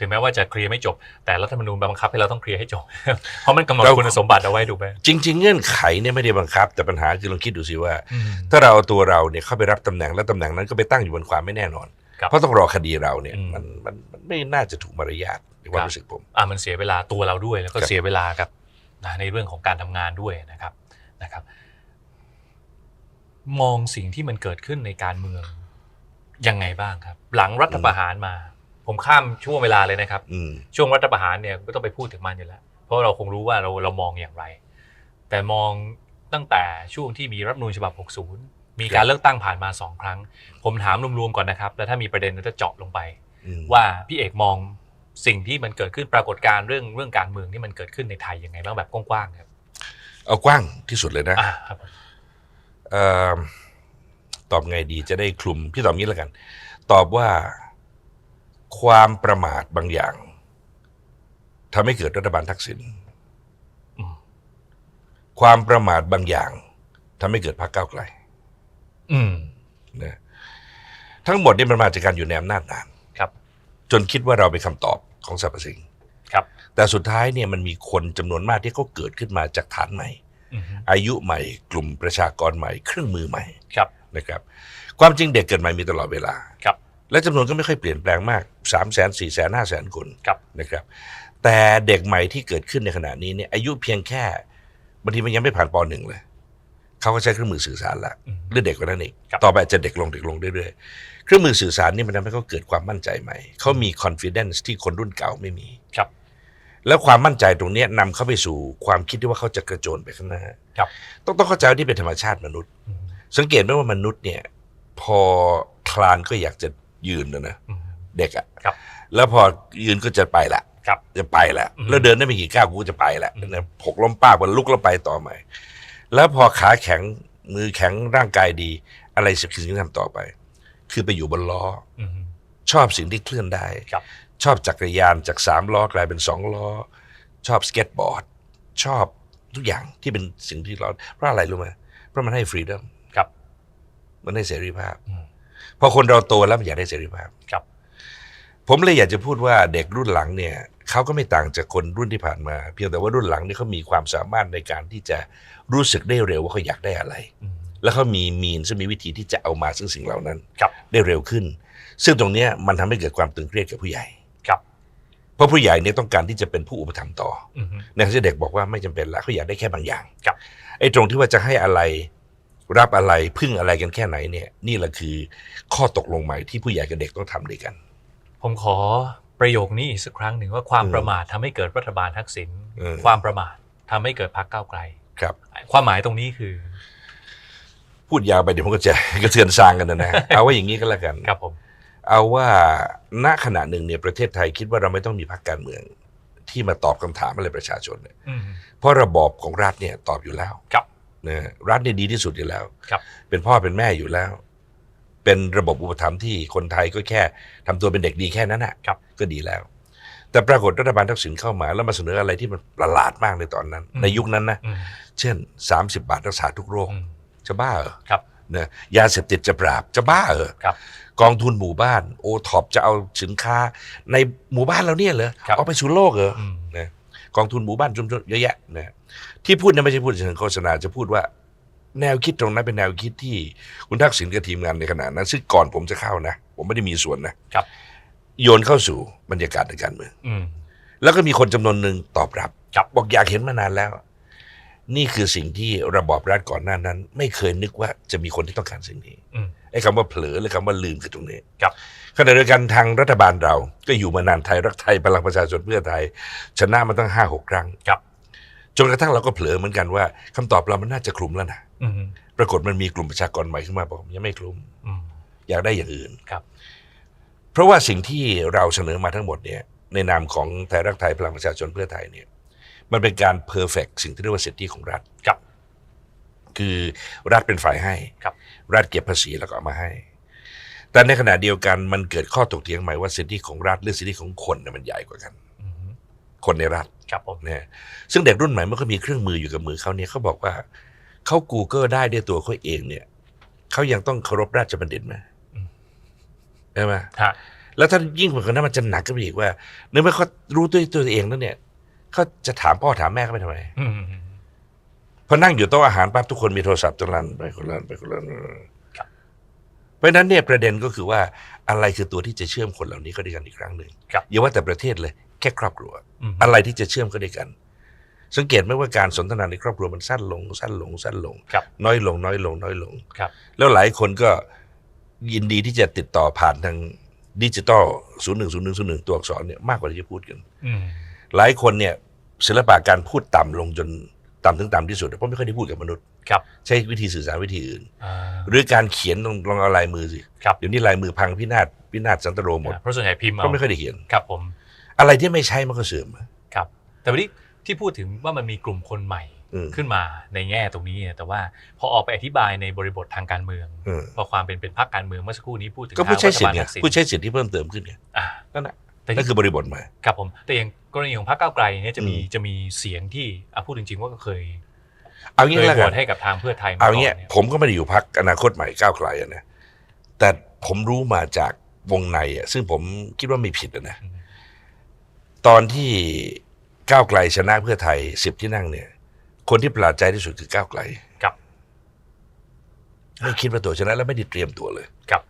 ถึงแม้ว่าจะเคลียร์ไม่จบ แต่รัฐธรรมนูญบังคับให้เราต้องเคลียร์ให้จบ เพราะมันกำหนดเรา คุณสมบัติเอาไว้ถูกไหม จริง ๆ เงื่อนไขเนี่ยไม่ได้บังคับ แต่ปัญหาคือลองคิดดูสิว่า อืมถ้าเราเอาตัวเราเนี่ยเข้าไปรับตำแหน่งแล้วตำแหน่งนั้นก็ไปตั้งอยู่บนความไม่แน่นอน ครับเพราะต้องรอคดีเราเนี่ยอืมมันมันมันไม่น่าจะถูกมารยาทในความรู้สึกผม อ่ามันเสียเวลาตัวเราด้วย แล้วก็ครับ เสียเวลากับนะในเรื่องของการทำงานด้วยนะครับนะครับ มองสิ่งที่มันเกิดขึ้นในการเมืองยังไงบ้างครับ หลังรัฐประหารมา ผมข้ามช่วงเวลาเลยนะครับ อืม ช่วงรัฐประหารเนี่ยก็ต้องไปพูดถึงมันอยู่แล้ว เพราะเราคงรู้ว่าเราเรามองอย่างไร แต่มองตั้งแต่ช่วงที่มีรัฐธรรมนูญฉบับ 60 มีการเลือกตั้งผ่านมาสองครั้ง ผมถามรวมๆก่อนนะครับ แล้วถ้ามีประเด็นเราจะเจาะลงไป อืมว่าพี่เอกมองสิ่งที่มันเกิดขึ้นปรากฏการณ์เรื่องเรื่องการเมืองที่มันเกิดขึ้นในไทยยังไงบ้างแบบกว้างๆครับเอากว้างที่สุดเลยนะอ่าครับผมเอ่อตอบไงดีจะได้คลุมพี่ตอบงี้แล้วกัน ตอบว่า ความประมาทบางอย่างทำให้เกิดรัฐบาลทักษิณอืมความประมาทบางอย่างทำให้เกิดพรรคก้าวไกลอืมนะทั้งหมดนี่มันมาจากการอยู่ในอำนาจนานครับ จนคิดว่าเราเป็นคำตอบของสรรพสิ่งครับ แต่สุดท้ายเนี่ยมันมีคนจำนวนมากที่เขาเกิดขึ้นมาจากฐานใหม่อืมอายุใหม่กลุ่มประชากรใหม่ เครื่องมือใหม่ครับนะครับ ความจริงเด็กเกิดใหม่มีตลอดเวลาครับ และจำนวนก็ไม่ค่อยเปลี่ยนแปลงมาก3 0 0 0 0 0 4 0 0 0 0 5 0 0 0 0 คนครับนะครับ แต่เด็กใหม่ที่เกิดขึ้นในขณะนี้เนี่ยอายุเพียงแค่บางทีมันยังไม่ผ่านปหนึ่งเลยเขาก็ใช้เครื่องมือสื่อสารละอืมหรือเด็กกว่านั้นอีกครับต่อไปอาจจะเด็กลงเด็กลงเรื่อยๆ เครื่องมือสื่อสารนี่มันทำให้เขาเกิดความมั่นใจใหม่เขามี confidence ที่คนรุ่นเก่าไม่มีครับ แล้วความมั่นใจตรงเนี้ยนำเขาไปสู่ความคิดที่ว่าเขาจะกระโจนไปข้างหน้าครับ ต้องต้องเข้าใจว่าที่เป็นธรรมชาติมนุษย์อืมสังเกตไหมว่ามนุษย์เนี่ย พอคลานก็อยากจะ ยืนนะนะอืมเด็กอะครับแล้วพอยืนก็จะไปละครับจะไปละอืมแล้วเดินได้ไม่กี่ก้าวกูก็จะไปละอืมนะหกล้มป้ากวันลุกแล้วไปต่อใหม่ แล้วพอขาแข็งมือแข็งร่างกายดี อะไรสิ่งที่ทำต่อไป คือไปอยู่บนล้ออืมชอบสิ่งที่เคลื่อนได้ครับชอบจักรยานจากสามล้อกลายเป็นสองล้อ ชอบสเก็ตบอร์ด ชอบทุกอย่างที่เป็นสิ่งที่เราเพราะอะไรรู้ไหมเพราะมันให้ฟรีด o m ครับมันให้เสรีภาพอืม พอคนเราโตแล้วมันอยากได้เสรีภาพครับ ผมเลยอยากจะพูดว่าเด็กรุ่นหลังเนี่ยเขาก็ไม่ต่างจากคนรุ่นที่ผ่านมา เพียงแต่ว่ารุ่นหลังเนี่ยเขามีความสามารถในการที่จะรู้สึกได้เร็วว่าเขาอยากได้อะไรอืมแล้วเขามีมีนซึ่งมีวิธีที่จะเอามาซึ่งสิ่งเหล่านั้นครับได้เร็วขึ้น ซึ่งตรงเนี้ยมันทำให้เกิดความตึงเครียดกับผู้ใหญ่ครับเพราะผู้ใหญ่เนี่ยต้องการที่จะเป็นผู้อุปถัมภ์ต่ออืมในขณะที่เด็กบอกว่าไม่จำเป็นละเขาอยากได้แค่บางอย่างครับไอ้ตรงที่ว่าจะให้อะไร รับอะไรพึ่งอะไรกันแค่ไหนเนี่ย นี่แหละคือข้อตกลงใหม่ที่ผู้ใหญ่กับเด็กต้องทำด้วยกัน ผมขอประโยคนี้อีกสักครั้งหนึ่งว่าความอืมประมาททำให้เกิดรัฐบาลทักษิณอืมความประมาททำให้เกิดพรรคก้าวไกลครับ ความหมายตรงนี้คือ พูดยาวไปเดี๋ยวมันก็จะกระเทือนซางกันนะนะเอาว่าอย่างนี้ก็แล้วกันครับผมเอาว่าณขณะหนึ่งเนี่ยประเทศไทยคิดว่าเราไม่ต้องมีพรรคการเมือง ที่มาตอบคำถามอะไรประชาชนเนี่ยอืมเพราะระบอบของรัฐเนี่ยตอบอยู่แล้วครับ นะรัฐเนี่ยดีที่สุดอยู่แล้วครับเป็นพ่อเป็นแม่อยู่แล้ว เป็นระบบอุปถัมภ์ที่คนไทยก็แค่ทำตัวเป็นเด็กดีแค่นั้นน่ะครับก็ดีแล้ว แต่ปรากฏรัฐบาลทักษิณเข้ามา แล้วมาเสนออะไรที่มันประหลาดมากในตอนนั้น ในยุคนั้นนะอืมเช่น 30 บาทรักษาทุกโรคอืมจะบ้าเหรอครับนะยาเสพติดจะปราบจะบ้าเหรอครับกองทุนหมู่บ้านโอท็อปจะเอาสินค้า ในหมู่บ้านเราเนี่ยเหรอครับเอาไปสู่โลกเหรออืมนะ กองทุนหมู่บ้านชุมชนเยอะแยะนะที่พูดเนี่ยไม่ใช่พูดเชิงโฆษณาจะพูดว่า แนวคิดตรงนั้นเป็นแนวคิดที่คุณทักษิณกับทีมงานในขณะนั้นซึ่งก่อนผมจะเข้านะ ผมไม่ได้มีส่วนนะครับ โยนเข้าสู่บรรยากาศในการเมืองอืม แล้วก็มีคนจำนวนหนึ่งตอบรับครับ บอกอยากเห็นมานานแล้ว นี่คือสิ่งที่ระบอบรัฐก่อนหน้านั้น ไม่เคยนึกว่าจะมีคนที่ต้องการสิ่งนี้ อืม ไอ้คำว่าเผลอหรือคำว่าลืมคือตรงนี้ครับขณะเดียวกันทางรัฐบาลเรา ก็อยู่มานานไทยรักไทยพลังประชาชนเพื่อไทย ชนะมาตั้งห้าหกครั้งครับจนกระทั่งเราก็เผลอเหมือนกันว่าคำตอบเรามันน่าจะคลุมแล้วนะอืมปรากฏมันมีกลุ่มประชากรใหม่ขึ้นมาบอกยังไม่คลุมอืมอยากได้อย่างอื่นครับ เพราะว่าสิ่งที่เราเสนอมาทั้งหมดเนี่ย ในนามของไทยรักไทยพลังประชาชนเพื่อไทยเนี่ย มันเป็นการเพอร์เฟกสิ่งที่เรียกว่าสิทธิของรัฐครับ คือรัฐเป็นฝ่ายให้ครับ รัฐเก็บภาษีแล้วก็เอามาให้ แต่ในขณะเดียวกันมันเกิดข้อถกเถียงใหม่ว่าสิทธิของรัฐหรือสิทธิของคนเนี่ยมันใหญ่กว่ากันอืมคนในรัฐครับผมเนี่ยซึ่งเด็กรุ่นใหม่เมื่อเขามีเครื่องมืออยู่กับมือเขาเนี่ยเขาบอกว่าเขา Google ได้ด้วยตัวเขาเองเนี่ยเขายังต้องเคารพราชบัณฑิตไหมใช่ไหมฮะแล้วถ้ายิ่งกว่านั้นมันจะหนักก็ไปอีกว่าเนื่องจากเขารู้ด้วยตัวเองแล้วเนี่ยเขาจะถามพ่อถามแม่เขาไปทำไมอืม พอนั่งอยู่โต๊ะอาหารปั๊บทุกคนมีโทรศัพท์ตะลันไปคนละอันไปคนละอันครับเพราะฉะนั้นเนี่ยประเด็นก็คือว่าอะไรคือตัวที่จะเชื่อมคนเหล่านี้ก็ด้วยกันอีกครั้งหนึ่งครับอย่าว่าแต่ประเทศเลยแค่ครอบครัวอืมอะไรที่จะเชื่อมก็ด้วยกัน สังเกตไหมว่าการสนทนาในครอบครัวมันสั้นลง สั้นลง สั้นลงครับน้อยลง น้อยลง น้อยลงครับแล้วหลายคนก็ยินดีที่จะติดต่อผ่านทางดิจิตอลศูนย์หนึ่งศูนย์หนึ่งศูนย์หนึ่งตัวอักษรเนี่ยมากกว่าที่จะพูดกันอืมหลายคนเนี่ยศิลปะการพูดต่ำลงจน ต่ำถึงต่ำที่สุดเพราะไม่ค่อยได้พูดกับมนุษย์ครับใช้วิธีสื่อสารวิธีอื่นอ่าหรือการเขียนลองลองเอาลายมือสิครับเดี๋ยวนี้ลายมือพังพินาศพินาศสันตโรหมดเพราะส่วนใหญ่พิมพ์เอาก็ไม่ค่อยได้เขียนครับผมอะไรที่ไม่ใช้มันก็เสื่อมครับ แต่วันนี้ที่พูดถึงว่ามันมีกลุ่มคนใหม่อืมขึ้นมาในแง่ตรงนี้เนี่ยแต่ว่าพอออกไปอธิบายในบริบททางการเมืองอืมพอความเป็นเป็นพรรคการเมืองเมื่อสักครู่นี้พูดถึงก็ผู้ใช้สิทธิ์ทางไงรัฐบาลทักษิณผู้ใช้สิทธิ์ที่เพิ่มเติมขึ้นไงอ่านั่นแหละแต่นั่นคือบริบทใหม่ครับผมแต่อย่าง กรณีของพรรคก้าวไกลเนี่ยจะมีอืมจะมีเสียงที่อะพูดจริงๆว่าก็เคยเอางี้เคยแล้วโหกัวนตให้กับทางเพื่อไทยมาเอาก่อนเงี้ยเนี่ยผมก็ไม่ได้อยู่พักอนาคตใหม่ก้าวไกลอะนะแต่ผมรู้มาจากวงในอะซึ่งผมคิดว่าไม่ผิดอะนะอืมตอนที่ก้าวไกลชนะเพื่อไทยสิบที่นั่งเนี่ย คนที่ประหลาดใจที่สุดคือก้าวไกลครับไม่คิดว่าตัวชนะแล้วไม่ได้เตรียมตัวเลยครับ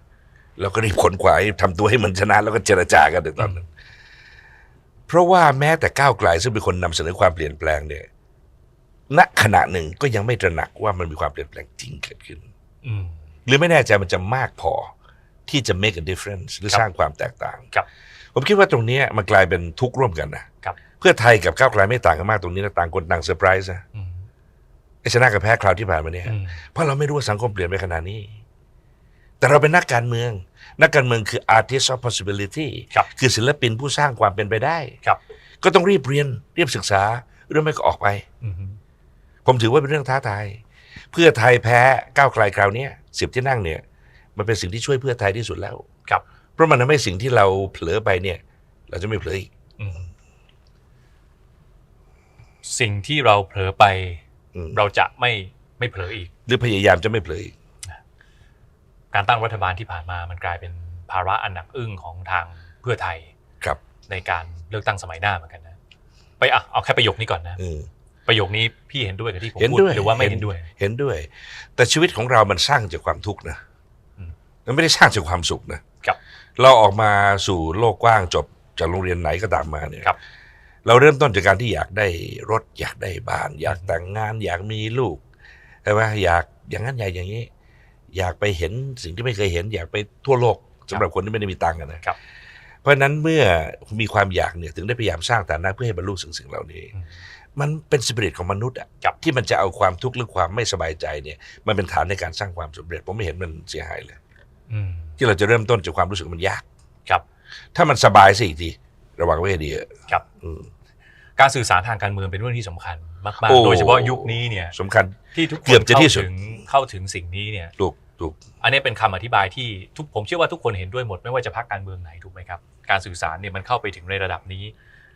แล้วก็รีบขนขวายทำตัวให้มันชนะแล้วก็เจรจากันในตอนนั้น เพราะว่าแม้แต่ก้าวไกลซึ่งเป็นคนนำเสนอความเปลี่ยนแปลงเนี่ยณขณะหนึ่งก็ยังไม่ตระหนักว่ามันมีความเปลี่ยนแปลงจริงเกิดขึ้นอืมหรือไม่แน่ใจมันจะมากพอที่จะ make a difference หรือครับสร้างความแตกต่างครับผมคิดว่าตรงเนี้ยมันกลายเป็นทุกข์ร่วมกันนะครับเพื่อไทยกับก้าวไกลไม่ต่างกันมากตรงนี้นะต่างคนต่างเซอร์ไพรส์นะอืมไอ้ชนะกับแพ้คราวที่ผ่านมาเนี่ยอืมเพราะเราไม่รู้ว่าสังคมเปลี่ยนไปขนาดนี้ แต่เราเป็นนักการเมือง นักการเมืองคือ artist of possibility ครับคือศิลปินผู้สร้างความเป็นไปได้ครับ ก็ต้องรีบเรียนรีบศึกษาหรือไม่ก็ออกไปอืมผมถือว่าเป็นเรื่องท้าทายเพื่อไทยแพ้ก้าวไกลคราวเนี้ยสิบที่นั่งเนี่ย มันเป็นสิ่งที่ช่วยเพื่อไทยที่สุดแล้วครับ เพราะมันทำให้สิ่งที่เราเผลอไปเนี่ย เราจะไม่เผลออีกอืมสิ่งที่เราเผลอไปอืมเราจะไม่ไม่เผลออีก หรือพยายามจะไม่เผลออีก การตั้งรัฐบาลที่ผ่านมามันกลายเป็นภาระอันหนักอึ้งของทางเพื่อไทยครับ ในการเลือกตั้งสมัยหน้าเหมือนกันนะ ไปอะเอาแค่ประโยคนี้ก่อนนะอืมประโยคนี้พี่เห็นด้วยกับที่ผมเห็นพูดด้วยหรือว่าไม่เห็นด้วย เห็นด้วย แต่ชีวิตของเรามันสร้างจากความทุกข์นะอืมมันไม่ได้สร้างจากความสุขนะครับ เราออกมาสู่โลกกว้างจบจากโรงเรียนไหนก็ตามมาเนี่ยครับ เราเริ่มต้นจากการที่อยากได้รถ อยากได้บ้าน อยากแต่งงาน อยากมีลูกใช่ไหมอยากอย่างนั้นอยากอย่างนี้ อยากไปเห็นสิ่งที่ไม่เคยเห็น อยากไปทั่วโลกสำหรับคนที่ไม่ได้มีตังค์อะนะครับ เพราะฉะนั้นเมื่อมีความอยากเนี่ยถึงได้พยายามสร้างฐานะเพื่อให้บรรลุสิ่งสิ่งเหล่านี้อืมมันเป็นสปิริตของมนุษย์อะครับที่มันจะเอาความทุกข์หรือความไม่สบายใจเนี่ยมันเป็นฐานในการสร้างความสำเร็จผมไม่เห็นมันเสียหายเลยอืมที่เราจะเริ่มต้นจากความรู้สึกมันยากครับ ถ้ามันสบายสิอีกทีระวังไว้ให้ดีอะครับ อืม การสื่อสารทางการเมืองเป็นเรื่องที่สำคัญมากโอ้ ๆ โดยเฉพาะยุคนี้เนี่ยสำคัญ ที่ทุกคเกือนบจะเข้าที่สุดถึงเข้าถึงสิ่งนี้เนี่ย ถูกถูก อันนี้เป็นคำอธิบายที่ทุกผมเชื่อว่าทุกคนเห็นด้วยหมดไม่ว่าจะพักการเมืองไหนถูกไหมครับ การสื่อสารเนี่ยมันเข้าไปถึงในระดับนี้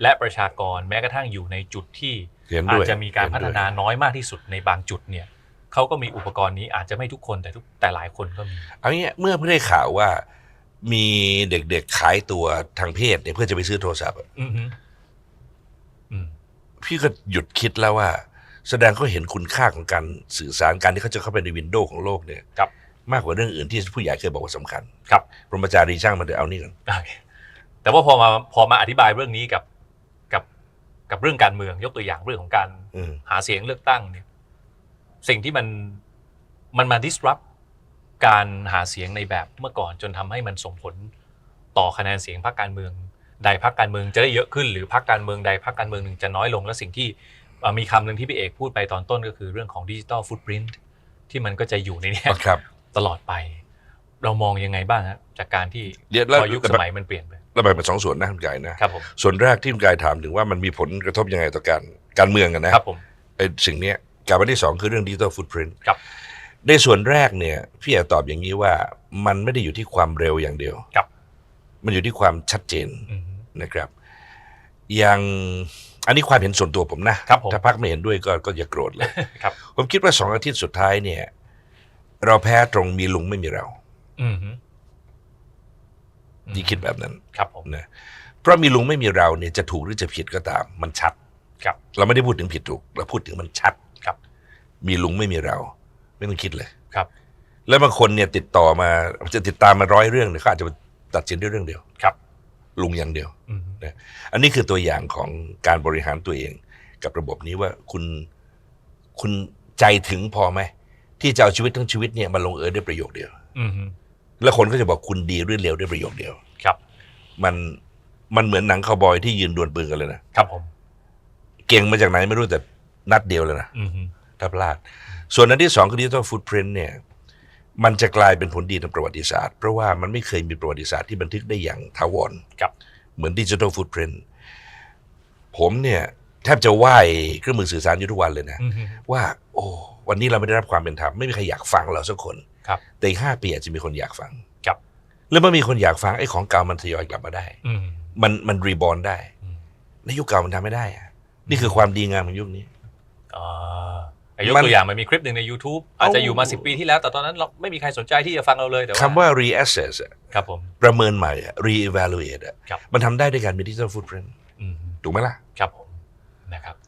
และประชากรแม้กระทั่งอยู่ในจุดที่เห็นอาด้จวยจะมีการพัฒนาเห็ด้วยน้อยมากที่สุดในบางจุดเนี่ยเขาก็มีอุปกรณ์นี้อาจจะไม่ทุกคนแต่ทุกแต่หลายคนก็มีเอางี้เมื่อเพิ่งได้ข่าวว่ามีเด็กๆขายตัวทางเพศเนี่ยเพื่อจะไปซื้อโทรศัพท์อะอือฮึอืม พี่ก็หยุดคิดแล้วว่า แสดงเขาเห็นคุณค่าของการสื่อสารการที่เขาจะเข้าไปในวินโดว์ของโลกเนี่ยครับ มากกว่าเรื่องอื่นที่ผู้ใหญ่เคยบอกว่าสำคัญครับ พรหมจารีช่างมันเดี๋ยวเอานี่กันโอเคแต่ว่าพอมาพอมาอธิบายเรื่องนี้กับกับกับเรื่องการเมืองยกตัวอย่างเรื่องของการอืมหาเสียงเลือกตั้งเนี่ยสิ่งที่มันมันมา disrupt การหาเสียงในแบบเมื่อก่อนจนทำให้มันส่งผลต่อคะแนนเสียงพรรคการเมือง ใดพรรคการเมืองจะได้เยอะขึ้น หรือพรรคการเมืองใดพรรคการเมืองหนึ่งจะน้อยลง และสิ่งที่เอ่อมีคำหนึ่งที่พี่เอกพูดไปตอนต้นก็คือเรื่องของดิจิ t a ลฟุตปรินท์ที่มันก็จะอยู่ในเนี้ยครับตลอดไป เรามองยังไงบ้างฮะจากการที่เดี๋ยวแล้วพอยุคสมัยมันเปลี่ยนไประบายเป็นสองส่วนนะคุณกายนะครับผมส่วนแรกที่คุณกายถามถึงว่ามันมีผลกระทบยังไงต่อการการเมืองกันนะครับผมไอ้สิ่งเนี้ยกับอันที่สองคือเรื่องดิจิ t a ลฟุตปรินครับในส่วนแรกเนี่ยพี่อยากตอบอย่างนี้ว่ามันไม่ได้อยู่ที่ความเร็วอย่างเดียวครับ มันอยู่ที่ความชัดเจนอืมนะครับ อย่างอันนี้ความเห็นส่วนตัวผมนะครับผมถ้าพักไม่เห็นด้วยก็ก็อย่าโกรธเลยครับผมคิดว่าสองอาทิตย์สุดท้ายเนี่ย เราแพ้ตรงมีลุงไม่มีเราอืมอืมที่คิดแบบนั้นครับผมนะเพราะมีลุงไม่มีเราเนี่ยจะถูกหรือจะผิดก็ตาม มันชัด ครับ เราไม่ได้พูดถึงผิดถูกเราพูดถึงมันชัดครับ มีลุงไม่มีเรา ไม่ต้องคิดเลยครับ แล้วบางคนเนี่ยติดต่อมาจะติดตามมาร้อยเรื่องเนี่ยเขาอาจจะ ตัดสินด้วยเรื่องเดียวครับลุงอย่างเดียวอืมอันนี้คือตัวอย่างของการบริหารตัวเอง กับระบบนี้ว่าคุณคุณใจถึงพอไหมที่จะเอาชีวิตทั้งชีวิตเนี่ยมาลงเอยด้วยประโยคเดียวอืมแล้วคนก็จะบอกคุณดีหรือเลวด้วยประโยคเดียวครับ มันมันเหมือนหนังคาวบอยที่ยืนดวลปืนกันเลยนะครับผม เก่งมาจากไหนไม่รู้แต่นัดเดียวเลยนะอืมถ้าพลาด ส่วนอันที่สองคือดิจิทัลฟุตพิ n t เนี่ย มันจะกลายเป็นผลดีทางประวัติศาสตร์ เพราะว่ามันไม่เคยมีประวัติศาสตร์ที่บันทึกได้อย่างถาวรครับเหมือนดิจิทัลฟุตพิ n t ผมเนี่ยแทบจะไหว้เครื่องมือสื่อสารอยู่ทุกวันเลยนะอืมว่า โอ้วันนี้เราไม่ได้รับความเป็นธรรมไม่มีใครอยากฟังเราสักคนครับแต่อีกห้าปีอาจจะมีคนอยากฟังครับแล้วเมื่อมีคนอยากฟังไอ้ของเก่ามันทยอยกลับมาได้อืมมันมันรีบอร์นได้อืมในยุคเก่ามันทำไม่ได้อะนี่คือความดีงามของยุคนี้อ่าไอ้ ยกมัน ตัวอย่างมันมีคลิปหนึ่งใน YouTube อาจจะอยู่มาเอ้า10 ปีที่แล้ว แต่ตอนนั้นเราไม่มีใครสนใจที่จะฟังเราเลยแต่ว่าคำว่า reassess อะครับผม ประเมินใหม่อะ reevaluate อะครับ มันทำได้ด้วยการมี digital footprint อืมถูกไหมล่ะ ครับผมนะครับ